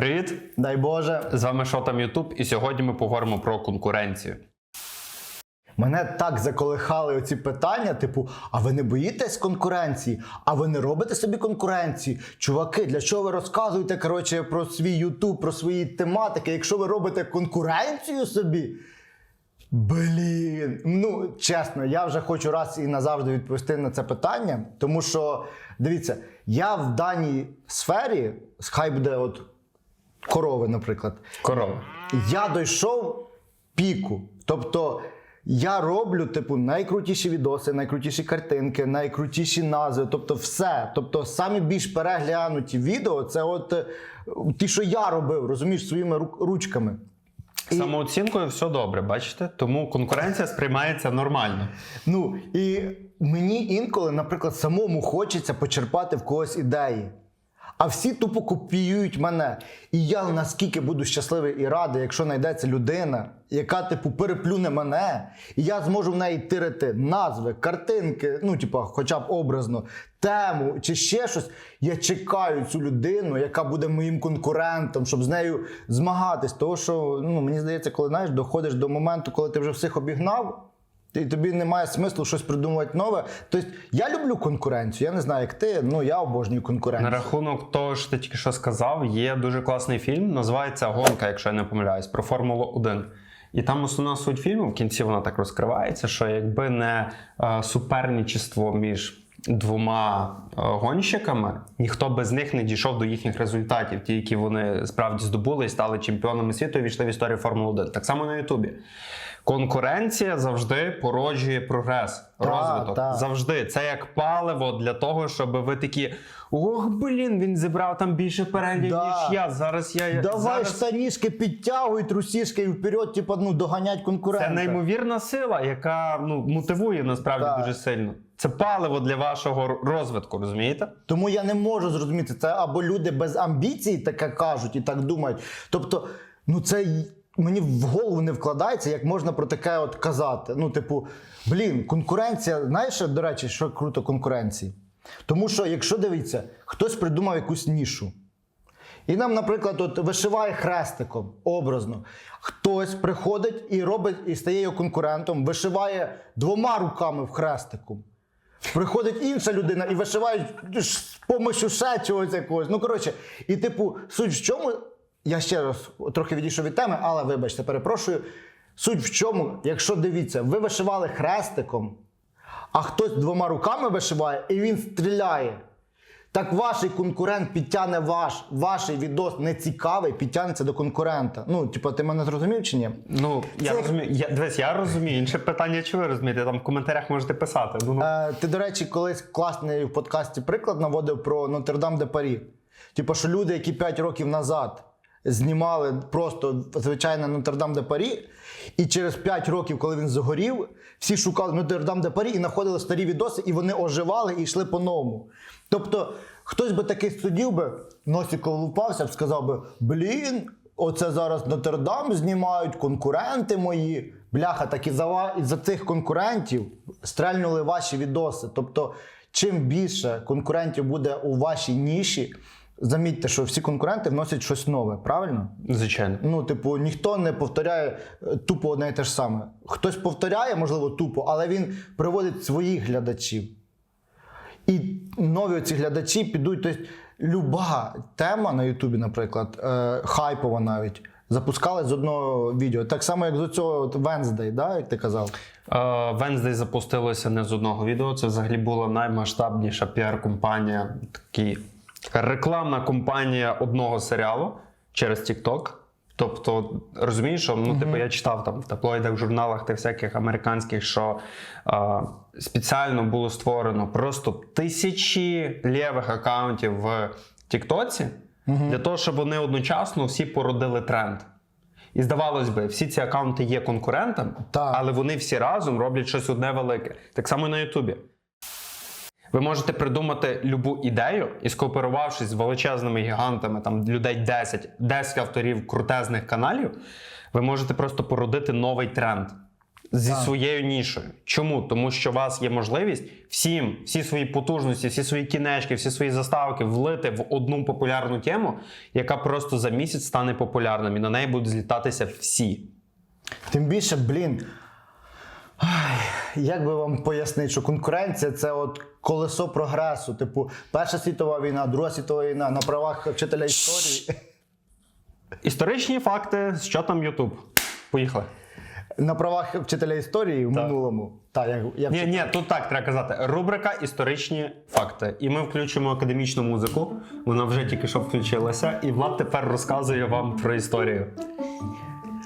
Привіт! Дай Боже. З вами Шотам Ютуб, і сьогодні ми поговоримо про конкуренцію. Мене так заколихали оці питання, типу, а ви не боїтесь конкуренції? А ви не робите собі конкуренції? Чуваки, для чого ви розказуєте коротше, про свій Ютуб, про свої тематики, якщо ви робите конкуренцію собі? Блін, ну чесно, я вже хочу раз і назавжди відповісти на це питання, тому що дивіться, я в даній сфері, хай буде от корови, наприклад, Корова. я дійшов піку. Тобто я роблю, типу, найкрутіші відоси, найкрутіші картинки, найкрутіші назви. Тобто, все. Тобто, самі більш переглянуті відео це от е, ті, що я робив, розумієш, своїми ручками. Самооцінкою все добре, бачите? Тому конкуренція сприймається нормально. Ну і мені інколи, наприклад, самому хочеться почерпати в когось ідеї. А всі тупо копіюють мене. І я наскільки буду щасливий і радий, якщо знайдеться людина, яка, типу, переплюне мене, і я зможу в неї тирити назви, картинки, ну, типу, хоча б образно, тему чи ще щось. Я чекаю цю людину, яка буде моїм конкурентом, щоб з нею змагатись. Тому що ну, мені здається, коли знаєш, доходиш до моменту, коли ти вже всіх обігнав. І тобі немає смислу щось придумувати нове. Тобто я люблю конкуренцію. Я не знаю, як ти, ну я обожнюю конкуренцію. На рахунок того, що ти тільки що сказав, є дуже класний фільм, називається Гонка, якщо я не помиляюсь, про Формулу 1. І там основна суть фільму, в кінці вона так розкривається, що якби не е, суперничество між двома е, гонщиками, ніхто без них не дійшов до їхніх результатів, ті, які вони справді здобули і стали чемпіонами світу і війшли в історію Формули 1. Так само на Ютубі. Конкуренція завжди породжує прогрес, розвиток. так. Завжди це як паливо для того, щоб ви такі: ох, блін, він зібрав там більше переглядів, Да. ніж я. Зараз я Давай зараз... штанішки підтягуй, трусішки і вперед, типу, ну, доганять конкурента. Це неймовірна сила, яка ну мотивує насправді Так. дуже сильно. Це паливо для вашого розвитку, розумієте? Тому я не можу зрозуміти, це або люди без амбіцій таке кажуть і так думають. Тобто, ну це мені в голову не вкладається, як можна про таке от казати. Ну, типу, блін, конкуренція, знаєш, до речі, що круто конкуренції? Тому що, якщо дивіться, хтось придумав якусь нішу. І нам, наприклад, от вишиває хрестиком образно. Хтось приходить і робить і стає його конкурентом, вишиває двома руками в хрестику. Приходить інша людина і вишиває з помощю ще чогось якогось. Ну, коротше, і типу, суть в чому. Я ще раз трохи відійшов від теми, але вибачте, перепрошую. Суть в чому, якщо дивіться, ви вишивали хрестиком, а хтось двома руками вишиває і він стріляє. Так ваш конкурент підтягне ваш, ваш відос не цікавий, підтягнеться до конкурента. Ну, типу, ти мене зрозумів чи ні? Ну я Це- розумію. Я дивись, я розумію. Інше питання, чи ви розумієте? Там в коментарях можете писати. Ну, ну. Е, ти, до речі, колись класний в подкасті приклад наводив про Нотр-Дам де Парі. Типу, що люди, які 5 років назад знімали просто звичайне Нотр-Дам де Парі, і через 5 років, коли він загорів, всі шукали Нотр-Дам де Парі і знаходили старі відоси, і вони оживали і йшли по-новому. Тобто, хтось би такий сидів би, носиком лупався б, сказав би: блін, оце зараз Нотр-Дам знімають, конкуренти мої. Бляха, так і за, і за цих конкурентів стрельнули ваші відоси. Тобто, чим більше конкурентів буде у вашій ніші, замітьте, що всі конкуренти вносять щось нове, правильно? Звичайно. Ну, типу, ніхто не повторяє е, тупо одне і те ж саме. Хтось повторяє, можливо, тупо, але він приводить своїх глядачів. І нові ці глядачі підуть. Тобто, люба тема на Ютубі, наприклад, е, хайпова навіть, запускали з одного відео. Так само, як з цього Wednesday, да, як ти казав. Венздей запустилося не з одного відео. Це взагалі була наймасштабніша піар-компанія, така рекламна компанія одного серіалу через TikTok. Тобто, розумієш, що ну, типу, я читав там в таблоїдах, в журналах та всяких американських, що е, спеціально було створено просто тисячі лівих акаунтів в Тіктоці для того, щоб вони одночасно всі породили тренд. І здавалось би, всі ці акаунти є конкурентами, Так. але вони всі разом роблять щось одне велике. Так само і на Ютубі. Ви можете придумати любу ідею і скооперувавшись з величезними гігантами, там людей 10, 10 авторів крутезних каналів, ви можете просто породити новий тренд. зі Так. своєю нішою. Чому? Тому що у вас є можливість всім, всі свої потужності, всі свої кінечки, всі свої заставки влити в одну популярну тему, яка просто за місяць стане популярним, і на неї будуть злітатися всі. Тим більше, блін. Ай, Як би вам пояснити, що конкуренція це от колесо прогресу. Типу, Перша світова війна, Друга світова війна на правах вчителя історії. Історичні факти, що там Ютуб. Поїхали. На правах вчителя історії в Так. минулому. Так, я, я Ні, ні, тут так треба казати. Рубрика Історичні факти. І ми включимо академічну музику. Вона вже тільки що включилася. І Влад тепер розказує вам про історію.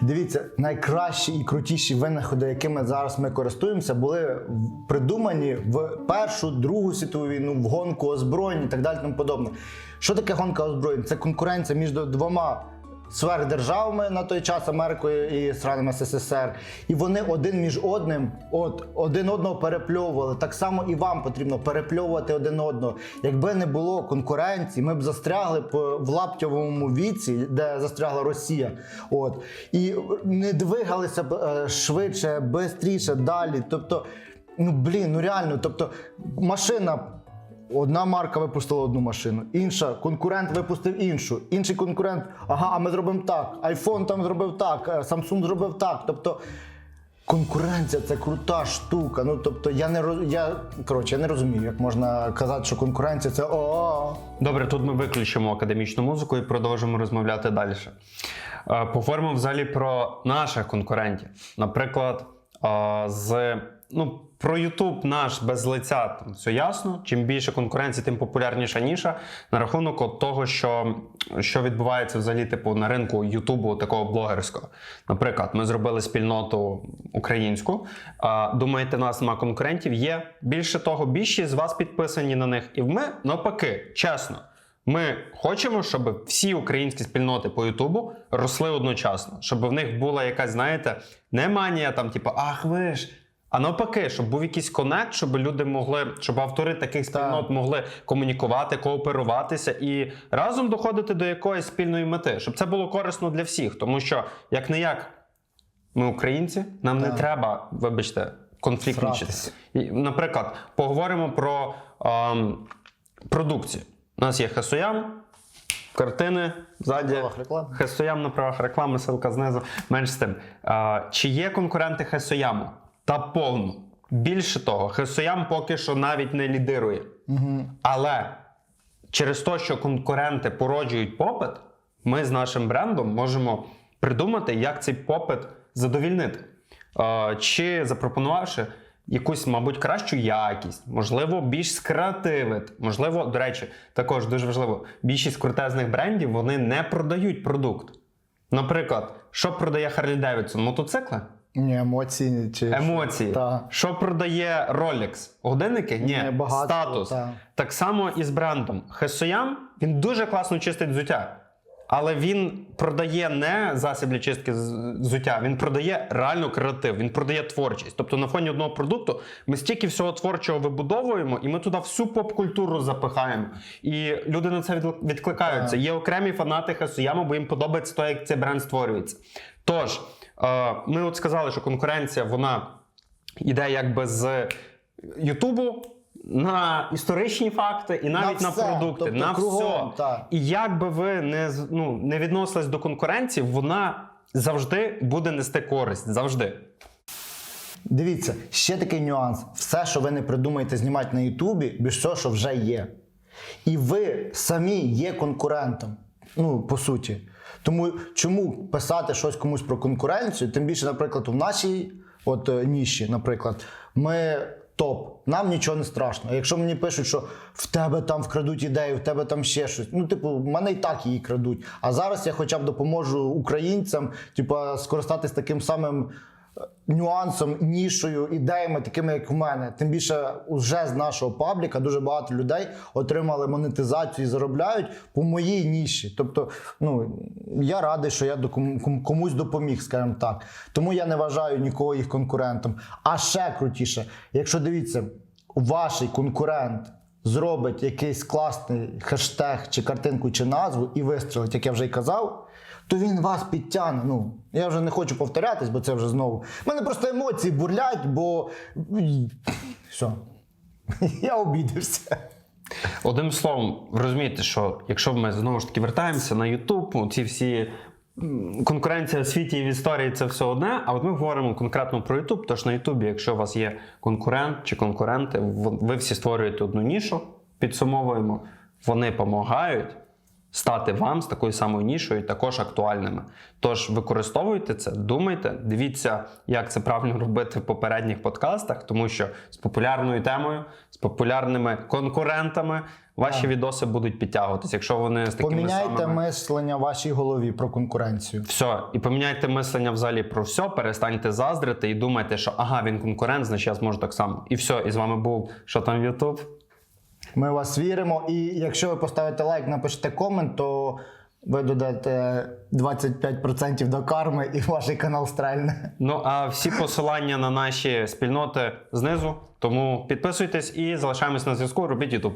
Дивіться, найкращі і крутіші винаходи, якими зараз ми користуємося, були придумані в Першу, Другу світову війну, в гонку озброєнь і так далі. Тому подобне. Що таке гонка озброєнь? Це конкуренція між двома сверхдержавами на той час Америкою і странами СССР. І вони один між одним, от один одного перепльовували. Так само і вам потрібно перепльовувати один одного. Якби не було конкуренції, ми б застрягли по в лаптєвому віці, де застрягла Росія. От і не двигалися б е, швидше, швидше, далі. Тобто, ну блін, ну реально, тобто машина. Одна марка випустила одну машину, інша конкурент випустив іншу. Інший конкурент, ага, а ми зробимо так. iPhone там зробив так, е, Samsung зробив так. Тобто конкуренція це крута штука. Ну тобто, я не роз- я коротше, я не розумію, як можна казати, що конкуренція це о. Добре, тут ми виключимо академічну музику і продовжимо розмовляти далі. Е, Поговоримо взагалі про наших конкурентів. Наприклад, е, з ну, про YouTube наш без лиця там все ясно. Чим більше конкуренції, тим популярніша ніша. На рахунок от того, що, що відбувається взагалі, типу, на ринку Ютубу такого блогерського. Наприклад, ми зробили спільноту українську. А, думаєте, у нас нема конкурентів? Є. Більше того, більшість з вас підписані на них. І ми навпаки, чесно. Ми хочемо, щоб всі українські спільноти по Ютубу росли одночасно, щоб в них була якась, знаєте, не манія там, типу, ах ви ж. А навпаки, щоб був якийсь конект, щоб люди могли, щоб автори таких спільнот могли комунікувати, кооперуватися і разом доходити до якоїсь спільної мети, щоб це було корисно для всіх. Тому що, як не як, ми українці, нам не Так. треба, вибачте, конфліктничати. І, Наприклад, поговоримо про ем, продукцію. У нас є Хесоям, картини ззаді. правах реклами. Хесоям на правах реклами, ссылка знизу. Менш з тим. А, чи є конкуренти Хесояму? Та повно. Більше того, Хесоям поки що навіть не лідирує. Але через те, що конкуренти породжують попит, ми з нашим брендом можемо придумати, як цей попит задовільнити. Чи запропонувавши якусь, мабуть, кращу якість, можливо, більш скреативити. Можливо, до речі, також дуже важливо, більшість крутезних брендів вони не продають продукт. Наприклад, що продає Harley Davidson? Мотоцикли? Ні, емоції чи Емоції. Так. Що продає Rolex? Годинники? Ні, Ні, багатство, статус. та. Так само і з брендом. Хесоям він дуже класно чистить взуття. Але він продає не засіб для чистки взуття, він продає реально креатив, він продає творчість. Тобто на фоні одного продукту ми стільки всього творчого вибудовуємо, і ми туди всю поп-культуру запихаємо. І люди на це відкликаються. Є окремі фанати Хасуяма, бо їм подобається те, як цей бренд створюється. Тож, ми от сказали, що конкуренція вона йде якби з Ютубу на історичні факти і навіть на, все, продукти. тобто на кругом, все. так. І як би ви не, ну, не відносились до конкуренції, вона завжди буде нести користь. Завжди. Дивіться, ще такий нюанс. Все, що ви не придумаєте знімати на Ютубі, без того, що вже є. І ви самі є конкурентом. Ну, по суті. Тому чому писати щось комусь про конкуренцію? Тим більше, наприклад, у нашій от, е, ніші, наприклад, ми топ, нам нічого не страшно. Якщо мені пишуть, що в тебе там вкрадуть ідею, в тебе там ще щось. Ну, типу, в мене і так її крадуть. А зараз я хоча б допоможу українцям, типу, скористатись таким самим нюансом, нішою, ідеями, такими як в мене. Тим більше вже з нашого пабліка дуже багато людей отримали монетизацію і заробляють по моїй ніші. Тобто, ну я радий, що я комусь допоміг, скажімо так. Тому я не вважаю нікого їх конкурентом. А ще крутіше, якщо дивіться, ваш конкурент зробить якийсь класний хештег чи картинку, чи назву і вистрілить, як я вже й казав, то він вас підтягне. Ну, я вже не хочу повторятись, бо це вже знову. У мене просто емоції бурлять, бо все. Я обідався. Одним словом, розумієте, що якщо ми знову ж таки вертаємося на YouTube, ці всі конкуренція в світі і в історії це все одне. А от ми говоримо конкретно про YouTube. Тож на YouTube, якщо у вас є конкурент чи конкуренти, ви всі створюєте одну нішу, підсумовуємо, вони допомагають. Стати вам з такою самою нішою також актуальними. Тож використовуйте це, думайте, дивіться, як це правильно робити в попередніх подкастах, тому що з популярною темою, з популярними конкурентами ваші відоси будуть підтягуватися. Якщо вони з такими Поміняйте самими... мислення в вашій голові про конкуренцію. Все, і поміняйте мислення взагалі про все, перестаньте заздрити і думайте, що ага, він конкурент, значить я зможу так само. І все, і з вами був що там Ютуб. Ми у вас віримо. І якщо ви поставите лайк, напишете комент, то ви додаєте 25% до карми і ваш канал стрельне. Ну а всі посилання на наші спільноти знизу. Тому підписуйтесь і залишаємось на зв'язку. Робіть Ютуб.